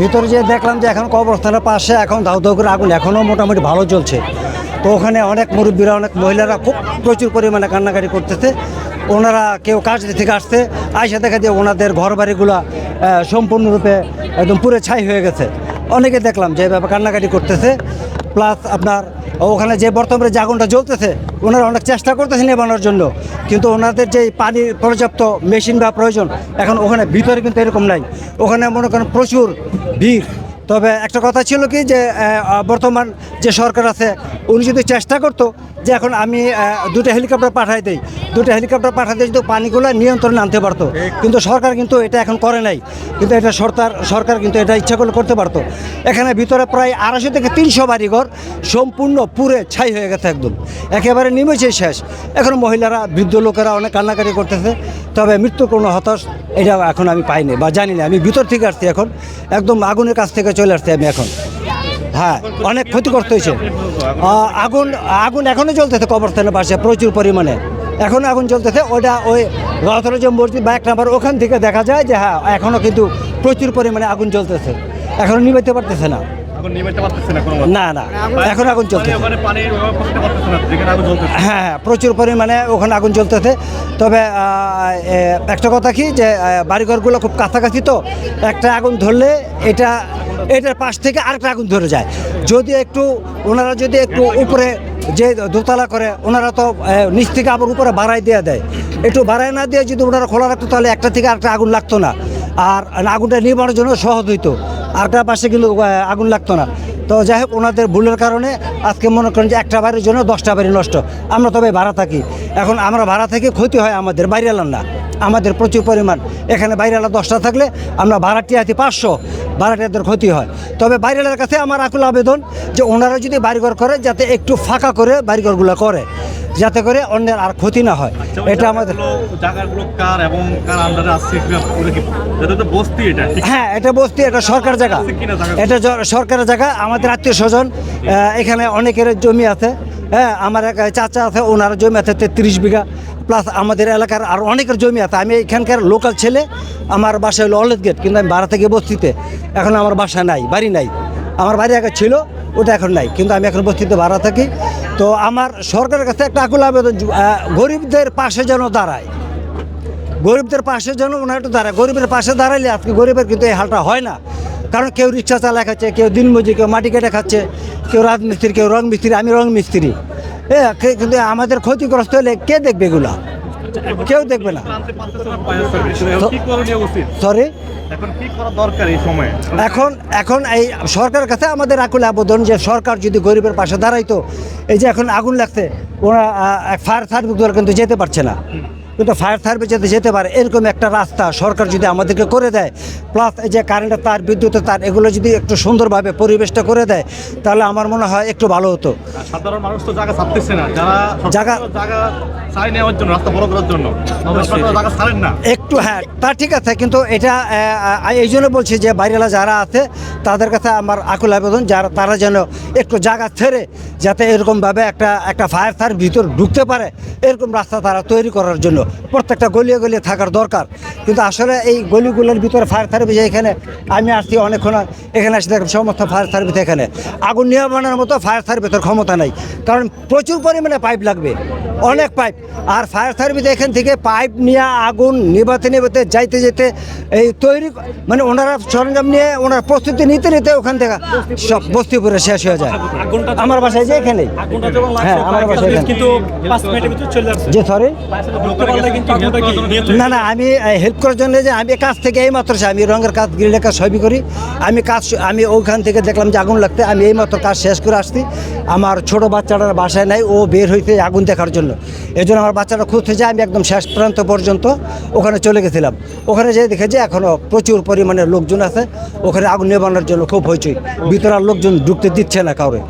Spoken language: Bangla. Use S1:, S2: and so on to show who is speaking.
S1: ভিতরে যে দেখলাম যে এখন কবরস্থানের পাশে এখন দাউ দাউ করে আগুন এখনও মোটামুটি ভালো চলছে তো ওখানে অনেক মুরব্বীরা, অনেক মহিলারা খুব প্রচুর পরিমাণে কান্নাকাটি করতেছে। ওনারা কেউ কাজ থেকে আসছে, আইসা দেখা দিয়ে ওনাদের ঘর বাড়িগুলা সম্পূর্ণরূপে একদম পুরে ছাই হয়ে গেছে। অনেকে দেখলাম যে এভাবে কান্নাকাটি করতেছে। প্লাস আপনার ওখানে যে বর্তমানে যে আগুনটা জ্বলতেছে, ওনারা অনেক চেষ্টা করতেছে নেবানোর জন্য। কিন্তু ওনাদের যে পানির পর্যাপ্ত মেশিন বা প্রয়োজন, এখন ওখানে ভিতরে কিন্তু এরকম নাই। ওখানে মনে করেন প্রচুর ভিড়। তবে একটা কথা ছিল কি যে বর্তমান যে সরকার আছে উনি যদি চেষ্টা করতো যে এখন আমি দুটো হেলিকপ্টার পাঠাই দিই দুটো হেলিকপ্টার পাঠাতে কিন্তু পানিগুলো নিয়ন্ত্রণে আনতে পারতো। কিন্তু সরকার কিন্তু এটা এখন করে নাই। কিন্তু এটা সরকার সরকার কিন্তু এটা ইচ্ছা করলে করতে পারতো। এখানে ভিতরে প্রায় আড়াইশো থেকে তিনশো বাড়িঘর সম্পূর্ণ পুরে ছাই হয়ে গেছে একদম। একেবারে নিমেছে শেষ। এখন মহিলারা বৃদ্ধ লোকেরা অনেক কান্নাকাটি করতেছে। তবে মৃত্যুর কোনো হতাশ এটা এখন আমি পাইনি বা জানি না। আমি ভিতর থেকে আসছি এখন। একদম আগুনের কাছ থেকে চলে আসছি আমি এখন। হ্যাঁ অনেক ক্ষতিগ্রস্ত হয়েছে। আগুন আগুন এখনও চলতেছে কবরস্থানের পাশে, প্রচুর পরিমাণে। এখন আগুন চলতেছে ওটা ওই রথর যে মসজিদ বা এক নাম্বার ওখান থেকে দেখা যায় যে হ্যাঁ এখনও কিন্তু প্রচুর পরিমাণে আগুন চলতেছে এখনও নিভাইতে পারতেছে না।
S2: না
S1: না না এখন আগুন চলতেছে।
S2: ওখানে পানি ব্যবহার করতে পারতেছে না যেখানে আগুন জ্বলতেছে।
S1: হ্যাঁ হ্যাঁ প্রচুর পরিমাণে ওখানে আগুন জ্বলতেছে। তবে একটা কথা কি যে বাড়িঘরগুলো খুব কাছাকাছি তো একটা আগুন ধরলে এটা এটার পাশ থেকে আরেকটা আগুন ধরে যায়। যদি একটু ওনারা যদি একটু উপরে যে দোতলা করে ওনারা তো নিচ থেকে আবার উপরে বাড়াই দিয়ে দেয়। একটু বাড়াই না দিয়ে যদি ওনারা খোলা রাখতো তাহলে একটা থেকে আরেকটা আগুন লাগতো না। আর আগুনটা নির্মাণের জন্য সহজ হইতো। আরেকটা পাশে কিন্তু আগুন লাগতো না। তো যাই হোক, ওনাদের ভুলের কারণে আজকে মনে করেন যে একটা বাড়ির জন্য দশটা বাড়ি নষ্ট। আমরা তবে ভাড়া থাকি। এখন আমরা ভাড়া থেকে ক্ষতি হয় আমাদের বাইরেলাম না। আমাদের প্রচুর পরিমাণ। এখানে বাইরেলা দশটা থাকলে আমরা ভাড়াটি আছি পাঁচশো। ভাড়াটিয়াদের ক্ষতি হয়। তবে বাইরেলার কাছে আমার আকুল আবেদন যে ওনারা যদি বাড়িঘর করে, যাতে একটু ফাঁকা করে বাড়িঘরগুলো করে। যাতে করে অন্যের আর ক্ষতি না হয়। এটা আমাদের
S2: জায়গাগুলো- জায়গাগুলো কার এবং কার আন্ডারে আসছে কিংবা পুরো কি এটা তো বস্তি এটা
S1: হ্যাঁ এটা বস্তি এটা সরকার জায়গা। এটা সরকারের জায়গা আমাদের আত্মীয় স্বজন এখানে অনেকের জমি আছে। হ্যাঁ আমার এক চাচা আছে ওনার জমি আছে তেত্রিশ বিঘা। প্লাস আমাদের এলাকার আর অনেকের জমি আছে। আমি এখানকার লোকাল ছেলে আমার বাসা হলো অলেদ গেট কিন্তু আমি ভাড়া থেকে বস্তিতে। এখন আমার বাসা নাই বাড়ি নাই। আমার বাড়ি আগে ছিল ওটা এখন নাই। কিন্তু আমি এখন বস্তিতে ভাড়া থাকি। তো আমার সরকারের কাছে একটা আকুল আবেদন গরিবদের পাশে যেন দাঁড়ায়। গরিবদের পাশে যেন ওনার একটু দাঁড়ায়। গরিবের পাশে দাঁড়াইলে আজকে গরিবের কিন্তু এই হালটা হয় না। কারণ কেউ রিক্সা চালা খাচ্ছে, কেউ দিনমজুর, কেউ মাটি কেটে খাচ্ছে, কেউ রাজমিস্ত্রি, কেউ রং মিস্ত্রি, আমি রং মিস্ত্রি। হ্যাঁ কিন্তু আমাদের ক্ষতিগ্রস্ত হলে কে দেখবে এগুলা? কেউ দেখবে না। সরি
S2: এখন
S1: এখন এই সরকারের কাছে আমাদের আকুল আবেদন যে সরকার যদি গরিবের পাশে দাঁড়াইতো, এই যে এখন আগুন লাগছে, ওরা ফায়ার সার্ভিস কিন্তু যেতে পারছে না। কিন্তু ফায়ার সার্ভিস যাতে যেতে পারে এরকম একটা রাস্তা সরকার যদি আমাদেরকে করে দেয় প্লাস এই যে কারেন্টের তার বিদ্যুতের তার এগুলো যদি একটু সুন্দরভাবে পরিবেশটা করে দেয় তাহলে আমার মনে হয় একটু ভালো হতো।
S2: সাধারণ মানুষ তো জায়গা ছাড়তেছে না যারা
S1: জায়গা-
S2: জায়গা ছাই নেওয়ার জন্য রাস্তা বড় করার জন্য আপনারা জায়গা ছাড়েন না।
S1: একটু হ্যাঁ তা ঠিক আছে কিন্তু এটা এই জন্য বলছি যে বাইরেলা যারা আছে তাদের কাছে আমার আকুল আবেদন যারা তারা যেন একটু জায়গা ছেড়ে যাতে এরকমভাবে একটা একটা ফায়ার সার ভিতর ঢুকতে পারে এরকম রাস্তা তারা তৈরি করার জন্য। প্রত্যেকটা গলিয়ে গলিয়ে থাকার দরকার। কিন্তু আসলে এই গলিগুলোর ভিতরে ফায়ার সার্ভিস এখানে আমি আসছি অনেকক্ষণ এখানে আসছি দেখলাম সমস্ত ফায়ার সার্ভিস এখানে। আগুন নিয়ন্ত্রণের মতো ফায়ার সার্ভিসের ক্ষমতা নাই। কারণ প্রচুর পরিমাণে পাইপ লাগবে অনেক পাইপ আর ফায়ার সার্ভিস এখান থেকে পাইপ নিয়ে আগুন নিভাতে নিভাতে যাইতে যেতে এই তৈরি মানে ওনারা সরঞ্জাম নিয়ে ওনার প্রস্তুতি নিতে নিতে ওখান থেকে সব বস্তিপুরে শেষ হয়ে যায়। আমার বাসায় যে এখানে। হ্যাঁ আমার এখানে। যে সরি না না আমি হেল্প করার জন্য যে আমি কাজ থেকে এই মাত্র আমি রঙের কাজ গ্রিলের কাজ সবই করি। আমি কাজ আমি ওখান থেকে দেখলাম যে আগুন লাগতে আমি এই মাত্র কাজ শেষ করে আসছি। আমার ছোট বাচ্চাটার বাসায় নাই ও বের হইতে আগুন দেখার জন্য। এই জন্য আমার বাচ্চাটা খুঁজতে যায় আমি একদম শেষ প্রান্ত পর্যন্ত ওখানে চলে গেছিলাম। ওখানে যেয়ে দেখে যে এখনও প্রচুর পরিমাণে লোকজন আছে। ওখানে আগুন নেবানোর জন্য খুব হইচই। ভিতরে লোকজন ঢুকতে দিচ্ছে না কাউরে।